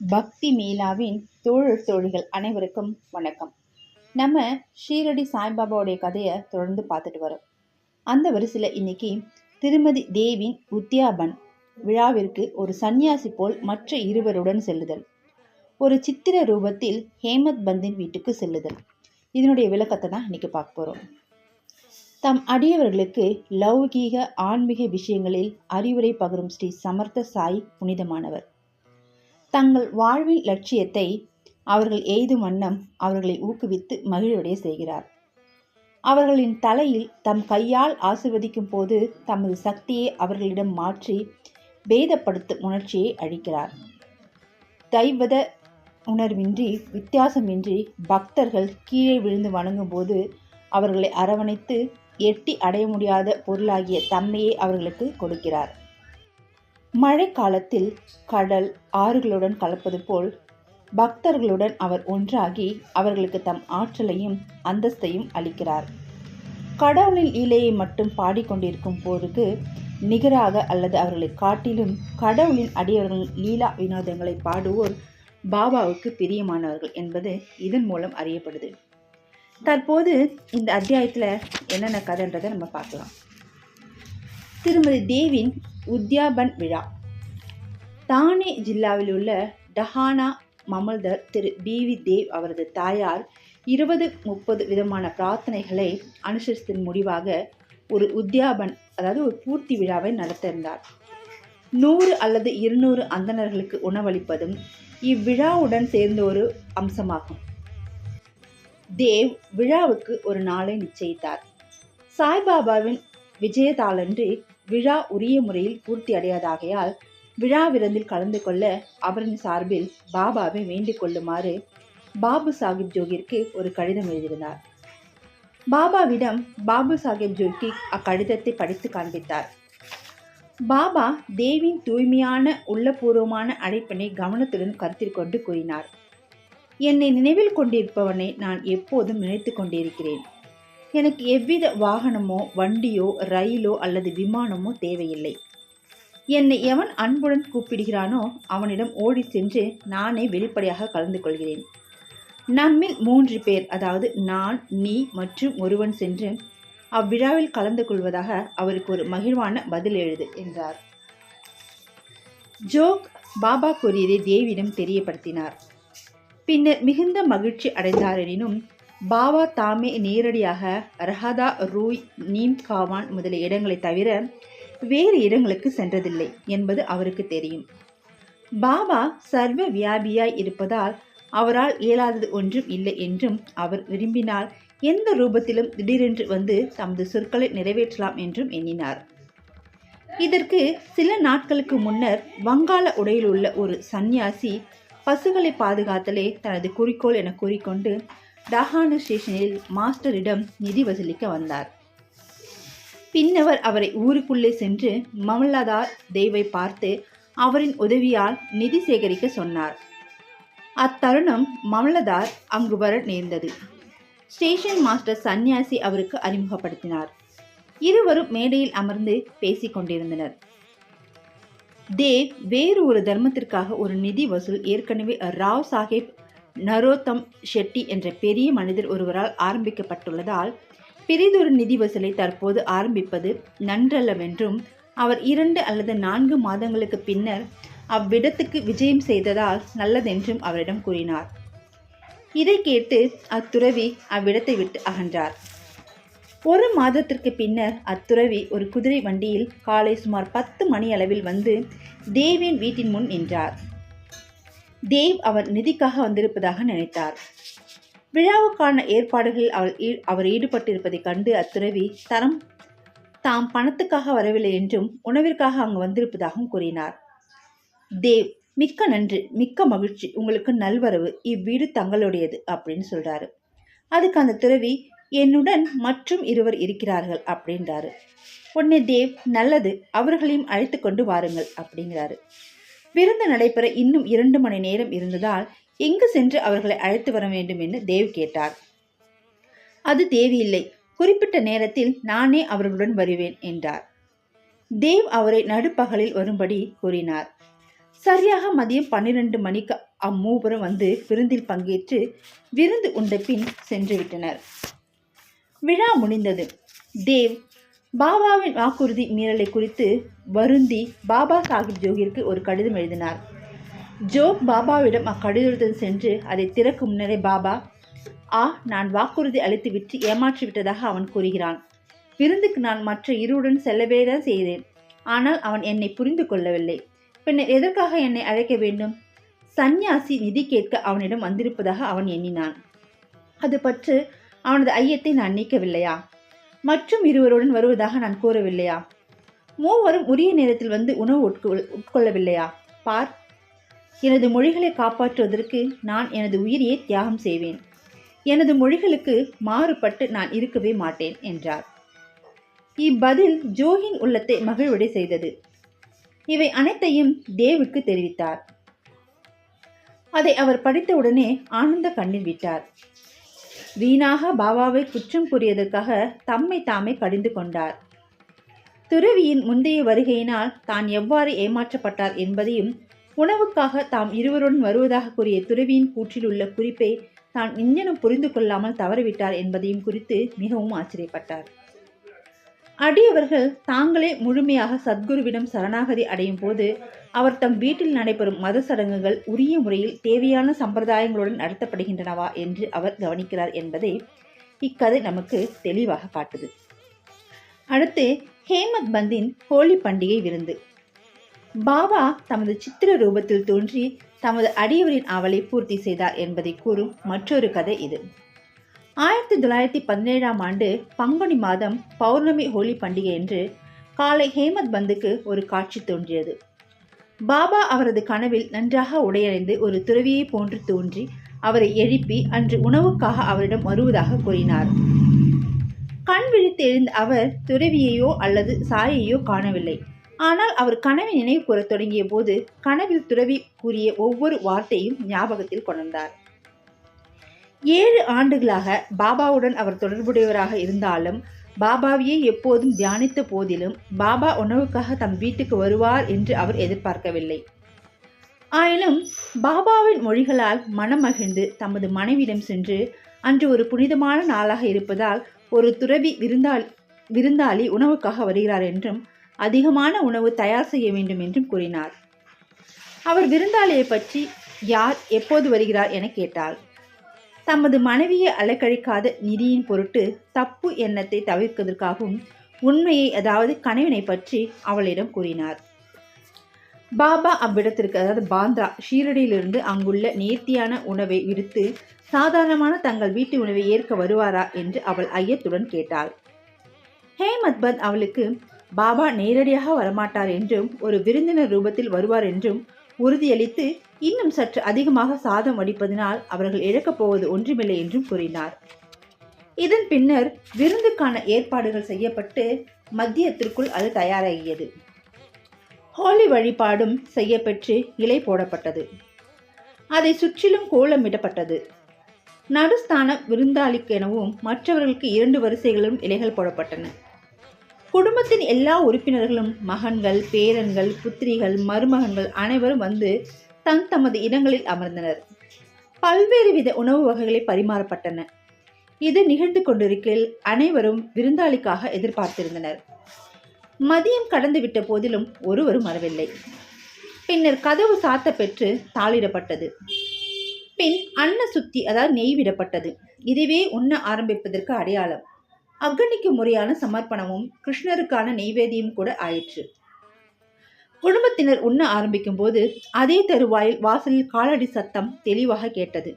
பக்தி மீலாவின் தோழர் தோழிகள் அனைவருக்கும் வணக்கம். நம்ம ஷீரடி சாய்பாபாவுடைய கதையை தொடர்ந்து பார்த்துட்டு வரோம். அந்த வரிசையில் இன்னைக்கு திருமதி தேவின் உத்தியாபன் விழாவிற்கு ஒரு சந்நியாசி போல் மற்ற இருவருடன் செல்லுதல். ஒரு சித்திர ரூபத்தில் ஹேமத் பந்தின் வீட்டுக்கு செல்லுதல். இதனுடைய விளக்கத்தை தான் இன்னைக்கு பார்க்க போகிறோம் தம் அடியவர்களுக்கு லௌகீக ஆன்மீக விஷயங்களில் அறிவுரை பகரும் ஸ்ரீ சமர்த்த சாய் புனிதமானவர். தங்கள் வாழ்வின் லட்சியத்தை அவர்கள் எய்தும் வண்ணம் அவர்களை ஊக்குவித்து மகிழ்வடைய செய்கிறார். அவர்களின் தலையில் தம் கையால் ஆசிர்வதிக்கும் போது தமது சக்தியை அவர்களிடம் மாற்றி பேதப்படுத்தும் உணர்ச்சியை அழிக்கிறார். தைவத உணர்வின்றி வித்தியாசமின்றி பக்தர்கள் கீழே விழுந்து வணங்கும் போது அவர்களை அரவணைத்து எட்டி அடைய முடியாத பொருளாகிய தன்மையை அவர்களுக்கு கொடுக்கிறார். மழைக்காலத்தில் கடல் ஆறுகளுடன் கலப்பது போல் பக்தர்களுடன் அவர் ஒன்றாகி அவர்களுக்கு தம் ஆற்றலையும் அந்தஸ்தையும் அளிக்கிறார். கடவுளின் லீலையை மட்டும் பாடிக்கொண்டிருக்கும் போருக்கு நிகராக அல்லது அவர்களை காட்டிலும் கடவுளின் அடியவர்களின் லீலா வினோதங்களை பாடுவோர் பாபாவுக்கு பிரியமானவர்கள் என்பது இதன் மூலம் அறியப்படுது. தற்போது இந்த அத்தியாயத்தில் என்னென்ன கதைன்றதை நம்ம பார்க்கலாம். திருமதி தேவின் உத்யாபன் விழா. தானே ஜில்லாவில் உள்ள டஹானா மமல்தர் திரு பிவி தேவ் அவரது தாயார் இருபது முப்பது விதமான பிரார்த்தனைகளை அனுசரித்ததன் முடிவாக ஒரு உத்யாபன் அதாவது ஒரு பூர்த்தி விழாவை நடத்த இருந்தார் நூறு அல்லது இருநூறு அந்தணர்களுக்கு உணவளிப்பதும் இவ்விழாவுடன் சேர்ந்த ஒரு அம்சமாகும். தேவ் விழாவுக்கு ஒரு நாளை நிச்சயித்தார். சாய்பாபாவின் விஜயதாளன்று விழா உரிய முறையில் பூர்த்தி அடையாதாகையால் விழா விருந்தில் கலந்து கொள்ள அவரின் சார்பில் பாபாவை வேண்டிக் கொள்ளுமாறு பாபு சாஹிப் ஜோகிற்கு ஒரு கடிதம் எழுதியிருந்தார். பாபாவிடம் பாபு சாஹிப் ஜோகி அக்கடிதத்தை படித்து காண்பித்தார். பாபா தேவின் தூய்மையான உள்ளபூர்வமான அழைப்பினை கவனத்துடன் கருத்தில் கொண்டு கூறினார். என்னை நினைவில் கொண்டிருப்பவனை நான் எப்போதும் நினைத்து கொண்டிருக்கிறேன். எனக்கு எவ்வித வாகனமோ வண்டியோ ரயிலோ அல்லது விமானமோ தேவையில்லை. என்னை எவன் அன்புடன் கூப்பிடுகிறானோ அவனிடம் ஓடி சென்று நானே வெளிப்படையாக கலந்து கொள்கிறேன். நம்மில் மூன்று பேர் அதாவது நான் நீ மற்றும் ஒருவன் சென்று அவ்விழாவில் கலந்து கொள்வதாக அவருக்கு ஒரு மகிழ்வான பதில் எழுது என்றார். ஜோக் பாபா கூறியதை தேவியிடம் தெரியப்படுத்தினார். பின்னர் மிகுந்த மகிழ்ச்சி அடைந்தாரெனினும் பாபா தாமே நேரடியாக ரஹதா ரூய் நீம் காவான் முதலிய இடங்களை தவிர வேறு இடங்களுக்கு சென்றதில்லை என்பது அவருக்கு தெரியும். பாபா சர்வ வியாபியாய் இருப்பதால் அவரால் இயலாதது ஒன்றும் இல்லை என்றும் அவர் விரும்பினால் எந்த ரூபத்திலும் திடீரென்று வந்து தமது சொற்களை நிறைவேற்றலாம் என்றும் எண்ணினார். இதற்கு சில நாட்களுக்கு முன்னர் வங்காள உடையில் உள்ள ஒரு சந்நியாசி பசுகளை பாதுகாத்தலே தனது குறிக்கோள் என கூறிக்கொண்டு டஹானு ஸ்டேஷனில் மாஸ்டரிடம் நிதி வசூலிக்க வந்தார். பின்னவர் அவரை ஊருக்குள்ளே சென்று மமல்லதார் தேவை பார்த்து அவரின் உதவியால் நிதி சேகரிக்க சொன்னார். அத்தருணம் மமலதார் அங்கு வர நேர்ந்தது. ஸ்டேஷன் மாஸ்டர் சன்னியாசி அவருக்கு அறிமுகப்படுத்தினார். இருவரும் மேடையில் அமர்ந்து பேசிக் கொண்டிருந்தனர். தேவ் வேறு ஒரு தர்மத்திற்காக ஒரு நிதி வசூல் ஏற்கனவே ராவ் சாஹேப் நரோத்தம் ஷெட்டி என்ற பெரிய மனிதர் ஒருவரால் ஆரம்பிக்கப்பட்டுள்ளதால் பெரிதொரு நிதி வசூலை தற்போது ஆரம்பிப்பது நன்றல்லவென்றும் அவர் இரண்டு அல்லது நான்கு மாதங்களுக்கு பின்னர் அவ்விடத்துக்கு விஜயம் செய்ததால் நல்லதென்றும் அவரிடம் கூறினார். இதை கேட்டு அத்துறவி அவ்விடத்தை விட்டு அகன்றார். ஒரு மாதத்திற்கு பின்னர் அத்துறவி ஒரு குதிரை வண்டியில் காலை சுமார் பத்து மணி அளவில் வந்து தேவின் வீட்டின் முன் நின்றார். தேவ் அவர் நிதிக்காக வந்திருப்பதாக நினைத்தார். விழாவுக்கான ஏற்பாடுகளில் அவர் அவர் ஈடுபட்டிருப்பதைக் கண்டு அத்துறவி தரம் தாம் பணத்துக்காக வரவில்லை என்றும் உணவிற்காக அங்கு வந்திருப்பதாகவும் கூறினார். தேவ் மிக்க நன்றி மிக்க மகிழ்ச்சி உங்களுக்கு நல்வரவு இவ்வீடு தங்களுடையது அப்படின்னு சொல்றாரு. அதுக்கு அந்த துறவி என்னுடன் மற்றும் இருவர் இருக்கிறார்கள் அப்படின்றாரு. உடனே தேவ் நல்லது அவர்களையும் அழைத்து கொண்டு வாருங்கள் அப்படிங்கிறாரு. விருந்து நடைபெற இன்னும் இரண்டு மணி நேரம் இருந்ததால் எங்கு சென்று அவர்களை அழைத்து வர வேண்டும் என்று தேவ் கேட்டார். அது தேவையில்லை. குறிப்பிட்ட நேரத்தில் நானே அவர்களுடன் வருவேன் என்றார். தேவ் அவரை நடுப்பகலில் வரும்படி கூறினார். சரியாக மதியம் பன்னிரண்டு மணிக்கு அம்மூவரும் வந்து விருந்தில் பங்கேற்று விருந்து உண்ட பின் சென்றுவிட்டனர் விழா முடிந்தது தேவ் பாபாவின் வாக்குறுதி மீறலை குறித்து வருந்தி பாபா சாஹிப் ஜோகிற்கு ஒரு கடிதம் எழுதினார். ஜோக் பாபாவிடம் அக்கடிதத்துடன் சென்று அதை திறக்கும் முன்னரே பாபா ஆ நான் வாக்குறுதி அளித்து விட்டு ஏமாற்றி விட்டதாக அவன் கூறுகிறான். விருந்துக்கு நான் மற்ற இருவுடன் செல்லவே தான் செய்தேன். ஆனால் அவன் என்னை புரிந்து கொள்ளவில்லை. பின்னர் எதற்காக என்னை அழைக்க வேண்டும்? சந்நியாசி நிதி கேட்க அவனிடம் வந்திருப்பதாக அவன் எண்ணினான். அது பற்று அவனது ஐயத்தை நான் நீக்கவில்லையா? மற்றும் இருவருடன் வருவதாக நான் கூறவில்லையா? மூவரும் உரிய நேரத்தில் வந்து உணவு உட்கொள் உட்கொள்ளவில்லையா? பார் எனது மொழிகளை காப்பாற்றுவதற்கு நான் எனது உயிரியை தியாகம் செய்வேன். எனது மொழிகளுக்கு மாறுபட்டு நான் இருக்கவே மாட்டேன் என்றார். இப்பதில் ஜோகின் உள்ளத்தை மகிழ்வடை செய்தது. இவை அனைத்தையும் தேவுக்கு தெரிவித்தார். அதை அவர் படித்தவுடனே ஆனந்த கண்ணீர் விட்டார். வீணாக பாபாவை குற்றம் கூறியதற்காக தம்மை தாமே கடிந்து கொண்டார். துறவியின் முந்தைய வருகையினால் தான் எவ்வாறு ஏமாற்றப்பட்டார் என்பதையும் உணவுக்காக தாம் இருவருடன் வருவதாக கூறிய துறவியின் கூற்றில் உள்ள குறிப்பை தான் இஞ்சனம் புரிந்து கொள்ளாமல் தவறிவிட்டார் என்பதையும் குறித்து மிகவும் ஆச்சரியப்பட்டார். அடியவர்கள் தாங்களே முழுமையாக சத்குருவிடம் சரணாகதி அடையும் போது அவர் தம் வீட்டில் நடைபெறும் மத சடங்குகள் உரிய முறையில் தேவையான சம்பிரதாயங்களுடன் நடத்தப்படுகின்றனவா என்று அவர் கவனிக்கிறார் என்பதை இக்கதை நமக்கு தெளிவாக காட்டுது. அடுத்து ஹேமத் பந்தின் ஹோலி பண்டிகை விருந்து. பாபா தமது சித்திர ரூபத்தில் தோன்றி தமது அடியவரின் அவளை பூர்த்தி செய்தார் என்பதை கூறும் மற்றொரு கதை இது. ஆயிரத்தி தொள்ளாயிரத்தி பதினேழாம் ஆண்டு பங்குனி மாதம் பௌர்ணமி ஹோலி பண்டிகை என்று காலை ஹேமத் பந்துக்கு ஒரு காட்சி தோன்றியது. பாபா அவரது கனவில் நன்றாக உடையடைந்து ஒரு துறவியை போன்று தோன்றி அவரை எழுப்பி அன்று உணவுக்காக அவரிடம் வருவதாக கூறினார். கண் விழித்து எழுந்த அவர் துறவியையோ அல்லது சாயையோ காணவில்லை. ஆனால் அவர் கனவை நினைவு கூறத் தொடங்கிய போது கனவில் துறவி கூறிய ஒவ்வொரு வார்த்தையும் ஞாபகத்தில் கொண்டார் ஏழு ஆண்டுகளாக பாபாவுடன் அவர் தொடர்புடையவராக இருந்தாலும் பாபாவையே எப்போதும் தியானித்த போதிலும் பாபா உணவுக்காக தம் வீட்டுக்கு வருவார் என்று அவர் எதிர்பார்க்கவில்லை. ஆயினும் பாபாவின் மொழிகளால் மனம் மகிழ்ந்து தமது மனைவியிடம் சென்று அன்று ஒரு புனிதமான நாளாக இருப்பதால் ஒரு துறவி விருந்தாளி விருந்தாளி உணவுக்காக வருகிறார் என்றும் அதிகமான உணவு தயார் செய்ய வேண்டும் என்றும் கூறினார். அவர் விருந்தாளியை பற்றி யார் எப்போது வருகிறார் என கேட்டாள். தமது மனைவியை அலைக்கழிக்காத நிதியின் பொருட்டு தப்பு எண்ணத்தை தவிர்ப்பதற்காகவும் உண்மையை அதாவது கணவனை பற்றி அவளிடம் கூறினார். பாபா அவ்விடத்திற்கு அதாவது பாந்த்ரா ஷீரடியிலிருந்து அங்குள்ள நேர்த்தியான உணவை விடுத்து சாதாரணமான தங்கள் வீட்டு உணவை ஏற்க வருவாரா என்று அவள் ஐயத்துடன் கேட்டாள். ஹேமத் பந்த் அவளுக்கு பாபா நேரடியாக வரமாட்டார் என்றும் ஒரு விருந்தினர் ரூபத்தில் வருவார் என்றும் உறுதியளித்து இன்னும் சற்று அதிகமாக சாதம் வடிப்பதனால் அவர்கள் இழக்கப் போவது ஒன்றுமில்லை என்றும் கூறினார். இதன் பின்னர் விருந்துக்கான ஏற்பாடுகள் செய்யப்பட்டு மத்தியத்திற்குள் அது தயாராகியது. ஹோலி வழிபாடும் செய்யப்பெற்று இலை போடப்பட்டது. அதை சுற்றிலும் கோலமிடப்பட்டது நடுஸ்தான விருந்தாளிக்கெனவும் மற்றவர்களுக்கு இரண்டு வரிசைகளிலும் இலைகள் போடப்பட்டன. குடும்பத்தின் எல்லா உறுப்பினர்களும் மகன்கள் பேரன்கள் புத்திரிகள் மருமகன்கள் அனைவரும் வந்து தன் தமது இடங்களில் அமர்ந்தனர். பல்வேறு வித உணவு வகைகளை பரிமாறப்பட்டன. இது நிகழ்ந்து கொண்டிருக்கையில் அனைவரும் விருந்தாளிக்காக எதிர்பார்த்திருந்தனர். மதியம் கடந்து விட்ட போதிலும் ஒருவரும் வரவில்லை. பின்னர் கதவு சாத்த பெற்று தாளிடப்பட்டது. பின் அன்ன சுத்தி அதாவது நெய் விடப்பட்டது. இதுவே உண்ண ஆரம்பிப்பதற்கு அடையாளம். அக்னிக்கு முறையான சமர்ப்பணமும் கிருஷ்ணருக்கான நெய்வேதியும் கூட ஆயிற்று. குடும்பத்தினர் உண்ண ஆரம்பிக்கும் போது அதே தருவாயில் வாசலில் காலடி சத்தம் தெளிவாக கேட்டது.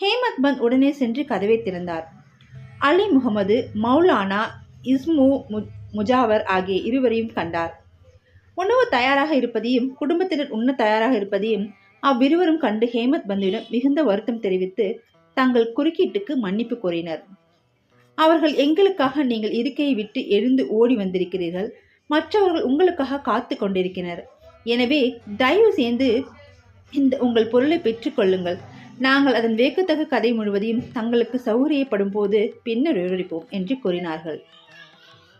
ஹேமத் பந்த் உடனே சென்று கதவை திறந்தார். அலி முகமது மௌலானா இஸ்மு மு- முஜாவர் ஆகிய இருவரையும் கண்டார். உணவு தயாராக இருப்பதையும் குடும்பத்தினர் உண்ண தயாராக இருப்பதையும் அவ்விருவரும் கண்டு ஹேமத் பந்துவிடம் மிகுந்த வருத்தம் தெரிவித்து தங்கள் குறுக்கீட்டுக்கு மன்னிப்பு கோரினர். அவர்கள் எங்களுக்காக நீங்கள் இருக்கையை விட்டு எழுந்து ஓடி வந்திருக்கிறீர்கள். மற்றவர்கள் உங்களுக்காக காத்து கொண்டிருக்கிறனர் எனவே தயவு செய்து இந்த உங்கள் பொருளை பெற்றுக்கொள்ளுங்கள் நாங்கள் அதன் வேக்கத்தக கதை முழுவதையும் தங்களுக்கு சௌகரியப்படும் போது பின்னர் விவரிப்போம் என்று கூறினார்கள்.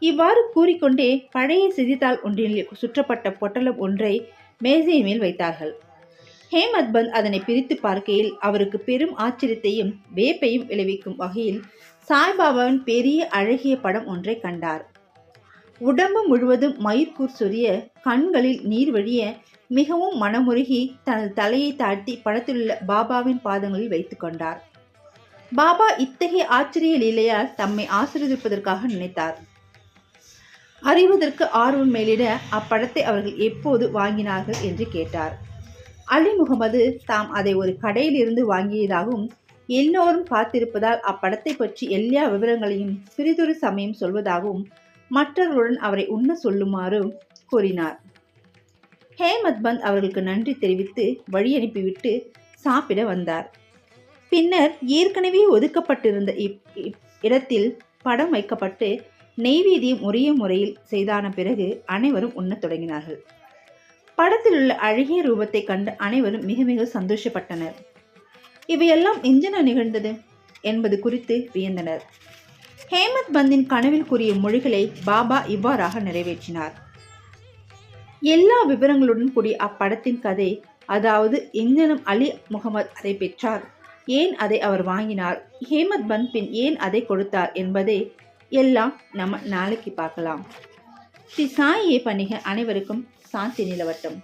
இவ்வாறு கூறிக்கொண்டே பழைய செய்தித்தாள் ஒன்றில் சுற்றப்பட்ட பொட்டலம் ஒன்றை மேசையின் மேல் வைத்தார்கள். ஹேமத் பந்த் அதனை பிரித்து பார்க்கையில் அவருக்கு பெரும் ஆச்சரியத்தையும் வேப்பையும் விளைவிக்கும் வகையில் சாய்பாபாவின் பெரிய அழகிய படம் ஒன்றை கண்டார். உடம்பு முழுவதும் மயிர்கூர் சொரிய கண்களில் நீர் வழிய மிகவும் மனமுருகி தனது தலையை தாழ்த்தி படத்திலுள்ள பாபாவின் பாதங்களில் வைத்து கொண்டார். பாபா இத்தகைய ஆச்சரிய லீலையால் தம்மை ஆசீர்வதிப்பதற்காக நினைத்தார். அறிவதற்கு ஆர்வம் மேலிட அப்படத்தை அவர்கள் எப்போது வாங்கினார்கள் என்று கேட்டார். அலி முகமது தாம் அதை ஒரு கடையிலிருந்து வாங்கியதாகவும் எல்லோரும் காத்திருப்பதால் அப்படத்தை பற்றி எல்லா விவரங்களையும் சிறிதொரு சமயம் சொல்வதாகவும் மற்றவர்களுடன் அவரை உண்ண சொல்லுமாறு கூறினார். ஹேமத் பந்த் அவர்களுக்கு நன்றி தெரிவித்து வழி அனுப்பிவிட்டு சாப்பிட வந்தார். பின்னர் ஏற்கனவே ஒதுக்கப்பட்டிருந்த இப் இப் இடத்தில் படம் வைக்கப்பட்டு நெய்வேதியம் உரிய முறையில் செய்தான பிறகு அனைவரும் உண்ணத் தொடங்கினார்கள். படத்தில் உள்ள அழகிய ரூபத்தை கண்டு அனைவரும் மிக மிக சந்தோஷப்பட்டனர். இவையெல்லாம் எஞ்சன நிகழ்ந்தது என்பது குறித்து வியந்தனர். ஹேமத் பந்தின் கனவில் கூறிய மொழிகளை பாபா இவ்வாறாக நிறைவேற்றினார். எல்லா விவரங்களுடன் கூடிய அப்படத்தின் கதை அதாவது எங்கனும் அலி முகமது அதை பெற்றார். ஏன் அதை அவர் வாங்கினார்? ஹேமத் பந்த் பின் ஏன் அதை கொடுத்தார் என்பதை எல்லாம் நம்ம நாளைக்கு பார்க்கலாம். ஸ்ரீ சாயியை பணிக அனைவருக்கும் சாந்தி நிலவட்டும்.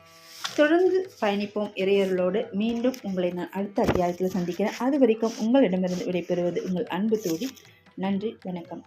தொடர்ந்து பயணிப்போம் இறையர்களோடு மீண்டும் உங்களை நான் அடுத்த அத்தியாயத்தில் சந்திக்கிறேன். அது வரைக்கும் உங்களிடமிருந்து விடைபெறுவது உங்கள் அன்பு தோழி நன்றி வணக்கம்.